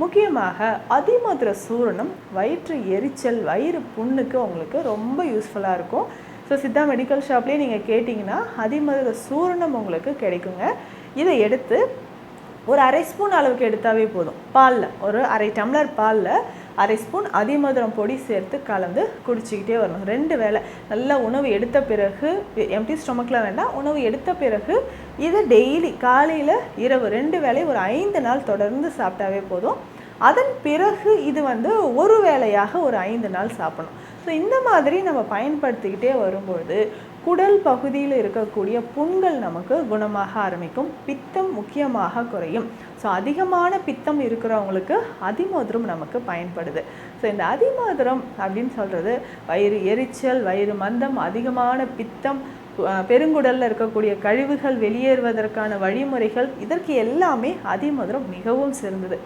முக்கியமாக அதிமதுர சூரணம் வயிற்று எரிச்சல் வயிறு புண்ணுக்கு உங்களுக்கு ரொம்ப யூஸ்ஃபுல்லாக இருக்கும். ஸோ சித்தா மெடிக்கல் ஷாப்லேயே நீங்கள் கேட்டிங்கன்னா அதிமதுர சூரணம் உங்களுக்கு கிடைக்குங்க. இதை எடுத்து ஒரு அரை ஸ்பூன் அளவுக்கு எடுத்தாவே போதும். பாலில் ஒரு அரை டம்ளர் பாலில் அரை ஸ்பூன் அதிமதுரம் பொடி சேர்த்து கலந்து குடிச்சிக்கிட்டே வரணும். ரெண்டு வேளை நல்ல உணவு எடுத்த பிறகு எம்டி ஸ்டொமக்கில் வேண்டாம். உணவு எடுத்த பிறகு இதை டெய்லி காலையில் இரவு ரெண்டு வேளை ஒரு ஐந்து நாள் தொடர்ந்து சாப்பிட்டாவே போதும். அதன் பிறகு இது வந்து ஒரு வேளையாக ஒரு ஐந்து நாள் சாப்பிடணும். ஸோ இந்த மாதிரி நம்ம பயன்படுத்திக்கிட்டே வரும்பொழுது குடல் பகுதியில் இருக்கக்கூடிய புண்கள் நமக்கு குணமாக ஆரம்பிக்கும். பித்தம் முக்கியமாக குறையும். ஸோ அதிகமான பித்தம் இருக்கிறவங்களுக்கு அதிமதுரம் நமக்கு பயன்படுது. ஸோ இந்த அதிமதுரம் அப்படின்னு சொல்கிறது வயிறு எரிச்சல் வயிறு மந்தம் அதிகமான பித்தம் பெருங்குடலில் இருக்கக்கூடிய கழிவுகள் வெளியேறுவதற்கான வழிமுறைகள் இதற்கு எல்லாமே அதிமதுரம் மிகவும் சிறந்தது.